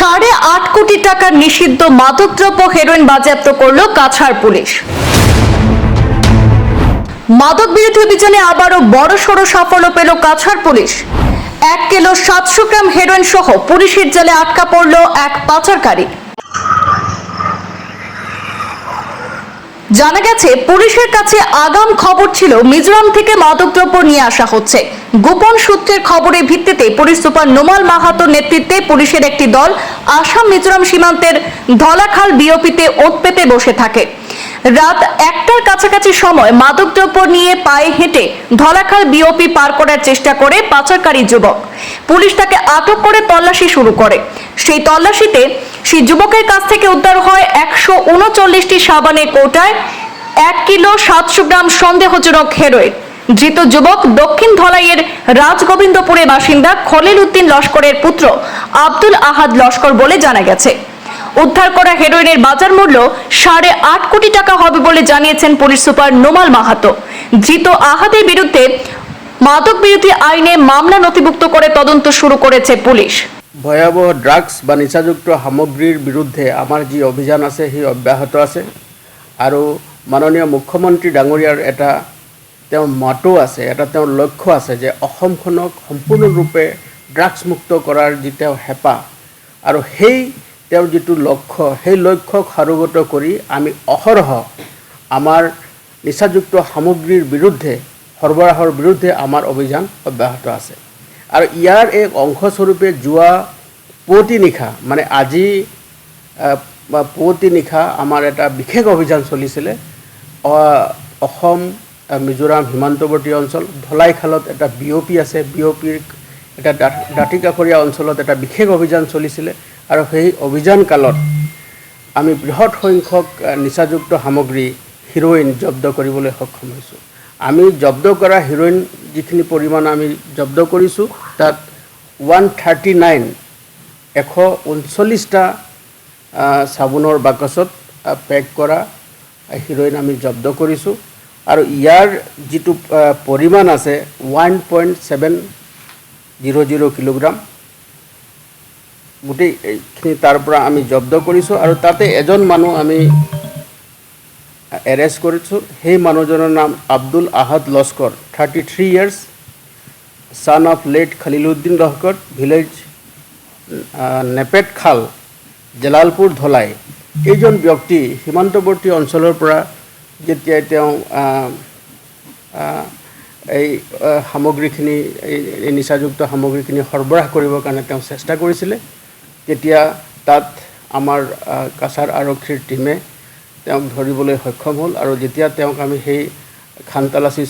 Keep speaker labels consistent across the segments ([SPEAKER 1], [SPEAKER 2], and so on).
[SPEAKER 1] সাড়ে আট কোটি টাকার নিষিদ্ধ মাদকদ্রব্য হেরোইন বাজেয়াপ্ত করল কাছাড় পুলিশ। মাদক বিরোধী অভিযানে আবারও বড় সড়ো সাফল্য পেল কাছাড় পুলিশ। এক কিলো সাতশো গ্রাম হেরোইন সহ পুলিশের জালে আটকা পড়ল এক পাচারকারী। জানা গেছে, পুলিশের কাছে আগাম খবর ছিল, মিজোরাম থেকে মাদকদ্রব্য নিয়ে আসা হচ্ছে। গোপন সূত্রের খবরের ভিত্তিতে পুলিশ সুপার নোমাল মাহাতোর নেতৃত্বে পুলিশের একটি দল আসাম মিজোরাম সীমান্তের ধলাখাল বিওপিতে ওত পেতে বসে থাকে। রাত একটার কাছাকাছি সময় মাদকদ্রব্য নিয়ে পায়ে হেঁটে ধলাখাল বিওপি পার করার চেষ্টা করে পাচারকারী যুবক। পুলিশ তাকে আটক করে তল্লাশি শুরু করে। সেই তল্লাশিতে সেই যুবকের কাছ থেকে উদ্ধার হয় একশো উনচল্লিশটি সাবানের কৌটায় এক কিলো সাতশো গ্রাম সন্দেহজনক হেরোইন। ধৃত যুবক দক্ষিণ ধলাইয়ের রাজগোবিন্দপুরের বাসিন্দা খলিল উদ্দিন লস্করের পুত্র আব্দুল আহাদ লস্কর বলে জানা গেছে। উদ্ধার করা হেরোইনের বাজার মূল্য সাড়ে আট কোটি টাকা হবে বলে জানিয়েছেন পুলিশ সুপার নোমাল মাহাতো। ধৃত আহাদের বিরুদ্ধে মাদক বিরোধী আইনে মামলা নথিভুক্ত করে তদন্ত শুরু করেছে পুলিশ।
[SPEAKER 2] ভয়াবহ ড্ৰাগছ বা নিচাযুক্ত সামগ্ৰীৰ বিৰুদ্ধে আমাৰ যি অভিযান আছে, সেই অব্যাহত আছে। আৰু মাননীয় মুখ্যমন্ত্ৰী ডাঙৰীয়াৰ এটা তেওঁৰ মতো আছে, এটা তেওঁৰ লক্ষ্য আছে যে অসমখনক সম্পূৰ্ণৰূপে ড্ৰাগছমুক্ত কৰাৰ যি তেওঁ হেঁপাহ আৰু সেই তেওঁৰ যিটো লক্ষ্য, সেই লক্ষ্যক সাৰোগত কৰি আমি অহৰহ আমাৰ নিচাযুক্ত সামগ্ৰীৰ বিৰুদ্ধে, সৰবৰাহৰ বিৰুদ্ধে আমাৰ অভিযান অব্যাহত আছে। আৰু ইয়াৰ এক অংশস্বৰূপে যোৱা পুৱতি নিশা মানে আজি পুৱতি নিশা আমাৰ এটা বিশেষ অভিযান চলিছিলে। অসম মিজোৰাম সীমান্তৱৰ্তী অঞ্চল ধলাইখালত এটা বি অ' পি আছে। বি অ' পিৰ এটা দা- দাঁতিকাষৰীয়া অঞ্চলত এটা বিশেষ অভিযান চলিছিলে আৰু সেই অভিযান কালত আমি বৃহৎ সংখ্যক নিচাযুক্ত সামগ্ৰী হিৰ'ইন জব্দ কৰিবলৈ সক্ষম হৈছোঁ। আমি জব্দ কৰা হিৰ'ইন যিখিনি পৰিমাণ আমি জব্দ কৰিছোঁ, তাত ওৱান থাৰ্টি নাইন এশ ঊনচল্লিছটা চাবোনৰ বাকচত পেক কৰা হিৰ'ইন আমি জব্দ কৰিছোঁ। আৰু ইয়াৰ যিটো পৰিমাণ আছে one point seven zero' zero' kilogram. গোটেই এইখিনি তাৰ পৰা আমি জব্দ কৰিছোঁ। আৰু তাতে এজন মানুহ আমি এৰেষ্ট কৰিছোঁ সেই মানুহজনৰ নাম Abdul Ahad Laskar thirty three years son of late Khaliluddin Laskar village নেপেট খাল জেলালপুৰ ধলাই। এইজন ব্যক্তি সীমান্তৱৰ্তী অঞ্চলৰ পৰা যেতিয়াই তেওঁ এই সামগ্ৰীখিনি, এই নিচাযুক্ত সামগ্ৰীখিনি সৰবৰাহ কৰিবৰ কাৰণে তেওঁ চেষ্টা কৰিছিলে, তেতিয়া তাত আমাৰ কাছাৰ আৰক্ষীৰ টীমে তেওঁক ধৰিবলৈ সক্ষম হ'ল আৰু যেতিয়া তেওঁক আমি সেই খান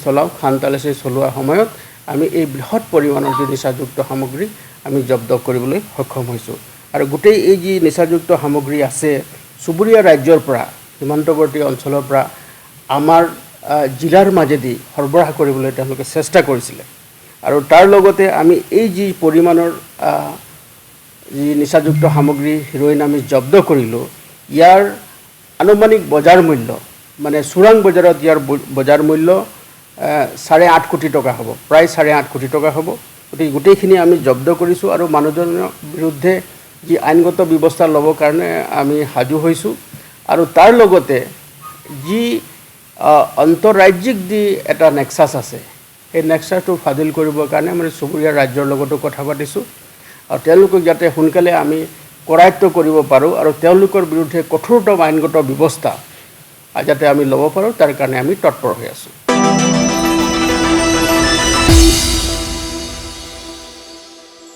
[SPEAKER 2] চলাওঁ খান তালাচী চলোৱা সময়ত আমি এই বৃহৎ পৰিমাণৰ যি নিচাযুক্ত সামগ্ৰী আমি জব্দ কৰিবলৈ সক্ষম হৈছোঁ। আৰু গোটেই এই যি নিচাযুক্ত সামগ্ৰী আছে, চুবুৰীয়া ৰাজ্যৰ পৰা, সীমান্তৱৰ্তী অঞ্চলৰ পৰা, আমাৰ জিলাৰ মাজেদি সৰবৰাহ কৰিবলৈ তেওঁলোকে চেষ্টা কৰিছিলে। আৰু তাৰ লগতে আমি এই যি পৰিমাণৰ যি নিচাযুক্ত সামগ্ৰী হিৰ'ইন আমি জব্দ কৰিলোঁ, ইয়াৰ আনুমানিক বজাৰ মূল্য মানে চোৰাং বজাৰত ইয়াৰ বজাৰ মূল্য চাৰে আঠ কোটি টকা হ'ব, প্ৰায় চাৰে আঠ কোটি টকা হ'ব। গতিকে গোটেইখিনি আমি জব্দ কৰিছোঁ আৰু মানুহজনৰ বিৰুদ্ধে যি আইনগত ব্যৱস্থা ল'বৰ কাৰণে আমি সাজু হৈছোঁ। আৰু তাৰ লগতে যি আন্তঃৰাজ্যিক যি এটা নেক্সাছ আছে, সেই নেক্সাছটো ফাদিল কৰিবৰ কাৰণে মানে চুবুৰীয়া ৰাজ্যৰ লগতো কথা পাতিছোঁ। আৰু তেওঁলোকক যাতে সোনকালে আমি কৰায়ত্ব কৰিব পাৰোঁ আৰু তেওঁলোকৰ বিৰুদ্ধে কঠোৰতম আইনগত ব্যৱস্থা যাতে আমি ল'ব পাৰোঁ, তাৰ কাৰণে আমি তৎপৰ হৈ আছোঁ।